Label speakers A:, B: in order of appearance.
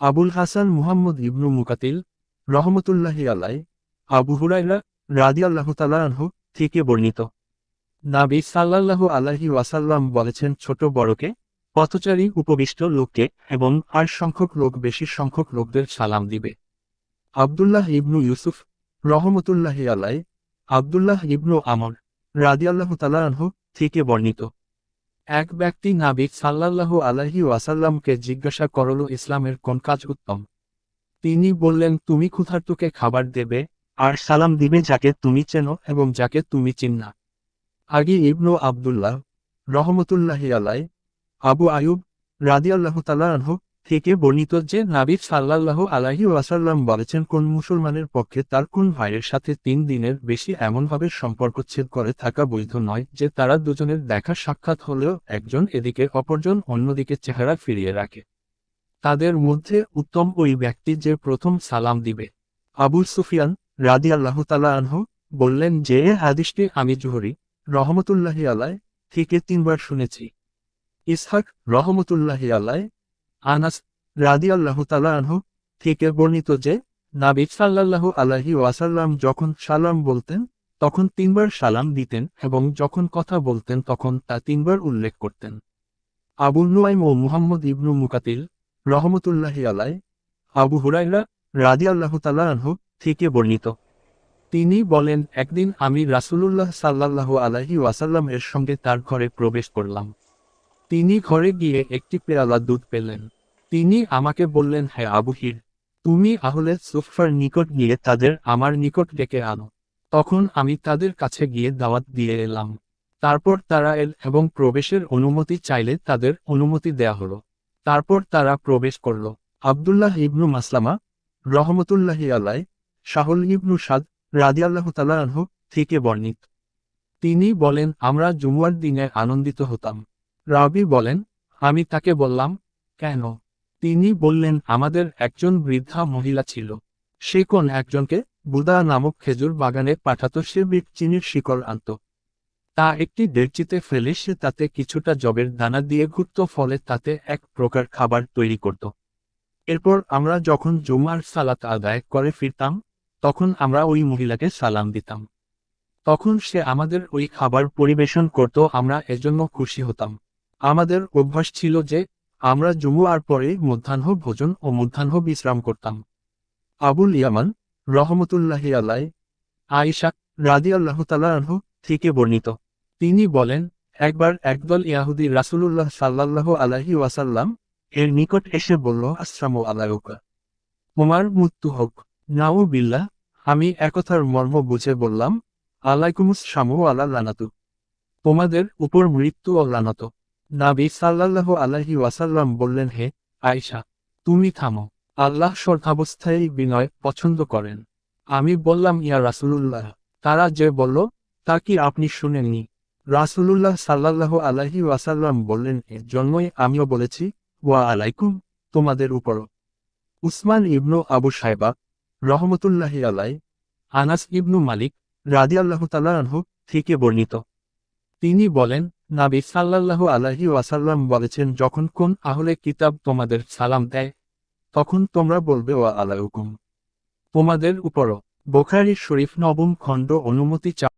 A: আবুল হাসান মুহাম্মদ ইবনু মুকাতিল রহমতুল্লাহি আলাই আবু হুরাইরা রাদি আল্লাহ আনহু থেকে বর্ণিত। নাবি সাল্লাল্লাহু আলাহি ওয়াসাল্লাম বলেছেন, ছোট বড়কে পথচারী উপবিষ্ট লোককে এবং আর সংখ্যক লোক বেশি সংখ্যক লোকদের সালাম দিবে। আবদুল্লাহ ইবনু ইউসুফ রহমতুল্লাহি আলাই আবদুল্লাহ ইবনু আমর রাদিয়াল্লাহু তাআলা আনহু থেকে বর্ণিত। এক ব্যক্তি নাবিক সাল্লাল্লাহু আলাইহি ওয়াসাল্লামকে জিজ্ঞাসা করল, ইসলামের কোন কাজ উত্তম? তিনি বললেন, তুমি ক্ষুধার্তকে খাবার দেবে আর সালাম দিবে যাকে তুমি চেনো এবং যাকে তুমি চিন্না আগে ইবনু আবদুল্লাহ রহমতুল্লাহি আলাই আবু আয়ুব রাদিয়াল্লাহ তাআলা আনহু থেকে বর্ণিত যে নাবিক সাল্লাল্লাহু আলাইহি ওয়াসাল্লাম বলেছেন, কোন মুসলমানের পক্ষে তার কোন ভাইয়ের সাথে তিন দিনের বেশি এমনভাবে সম্পর্কচ্ছেদ করে থাকা বৈধ নয় যে তারা দুজনের দেখা সাক্ষাৎ হলেও একজন এদিকে, অপরজন অন্যদিকে চেহারা ফিরিয়ে রাখে। তাদের মধ্যে উত্তম ওই ব্যক্তি যে প্রথম সালাম দিবে। আবু সুফিয়ান রাদিয়াল্লাহু তাআলা আনহু বললেন, যে হাদিসটি আমি জুহরি রহমতুল্লাহি আলাই থেকে তিনবার শুনেছি। ইসহাক রহমতুল্লাহি আলাই আনাস রাদি আল্লাহ আনহু থেকে বর্ণিত যে নাবিদ সাল্লাল্লাহু আলাহি ওয়াসাল্লাম যখন সালাম বলতেন, তখন তিনবার সালাম দিতেন এবং যখন কথা বলতেন তখন তা তিনবার উল্লেখ করতেন। আবু নুয়াইম ও মুহাম্মদ ইবনু মুকাতিল রহমতুল্লাহি আলাই আবু হুরাইরা রাদি আল্লাহ আনহু থেকে বর্ণিত। তিনি বলেন, একদিন আমি রাসূলুল্লাহ সাল্লাল্লাহু আলাহি ওয়াসাল্লাম এর সঙ্গে তার ঘরে প্রবেশ করলাম। তিনি ঘরে গিয়ে একটি পেয়ালা দুধ পেলেন। তিনি আমাকে বললেন হ্যাঁ আবুহির তুমি আহলে সুফার নিকট গিয়ে তাদের আমার নিকট ডেকে আনো। তখন আমি তাদের কাছে গিয়ে দাওয়াত দিয়ে এলাম। তারপর তারা এল এবং প্রবেশের অনুমতি চাইলে তাদের অনুমতি দেয়া হলো। তারপর তারা প্রবেশ করল। আবদুল্লাহ ইবনু মাসলামা রহমতুল্লাহি আলাই শাহুল ইবনু সাদ রাদিয়াল্লাহ তালা আনহু থেকে বর্ণিত। তিনি বলেন, আমরা জুমুয়ার দিনে আনন্দিত হতাম। রাবি বলেন, আমি তাকে বললাম, কেন তিনি বললেন, আমাদের একজন বৃদ্ধা মহিলা ছিল। সে কোন একজনকে বুদা নামক খেজুর বাগানে পাঠাত, সে বিট চিনির শিকড় আনত। তা একটি ডেরচিতে ফেলে সে তাতে কিছুটা জবের দানা দিয়ে ঘুরত, ফলে তাতে এক প্রকার খাবার তৈরি করত। এরপর আমরা যখন জুমার সালাত আদায় করে ফিরতাম, তখন আমরা ওই মহিলাকে সালাম দিতাম। তখন সে আমাদের ওই খাবার পরিবেশন করত, আমরা এজন্য খুশি হতাম। আমাদের অভ্যাস ছিল যে আমরা জুমুয়ার পরে মধ্যাহ্ন ভোজন ও মধ্যাহ্ন বিশ্রাম করতাম। আবুল ইয়ামান রহমতুল্লাহি আলাই আয়েশা রাদি আল্লাহ আনহু থেকে বর্ণিত। তিনি বলেন, একবার একদল ইয়াহুদি রাসূলুল্লাহ সাল্লাল্লাহ আলাহি ওয়াসাল্লাম এর নিকট এসে বলল, আসসালামু আলাইকা তোমার মৃত্যু হোক। নাউ বিল্লাহ আমি একথার মর্ম বুঝে বললাম আলাইকুমুস শামু আলা লানাতু। তোমাদের উপর মৃত্যু ও লানত। নাবি সাল্লাল্লাহু আলাইহি ওয়াসাল্লাম বললেন, হে আয়শা, তুমি থামো। আল্লাহ শ্রদ্ধাবস্থায় বিনয় পছন্দ করেন। আমি বললাম, ইয়া রাসূলুল্লাহ, তারা যে বলল, তা কি আপনি শুনেননি? রাসূলুল্লাহ সাল্লাল্লাহু আলাইহি ওয়াসাল্লাম বললেন, এর জন্যই আমিও বলেছি, ওয়া আলাইকুম, তোমাদের উপরও। উসমান ইবনু আবু সাইবা রহমতুল্লাহি আলাই আনাস ইবনু মালিক রাদিয়াল্লাহু তাআলা আনহু থেকে বর্ণিত। তিনি বলেন, নাবি সাল্লাল্লাহু আলাইহি ওয়াসাল্লাম বলেছেন, যখন কোন আহলে কিতাব তোমাদের সালাম দেয়, তখন তোমরা বলবে, ওয়া হুকুম তোমাদের উপরও। বোখারি শরীফ নবম খণ্ড অনুমতি চা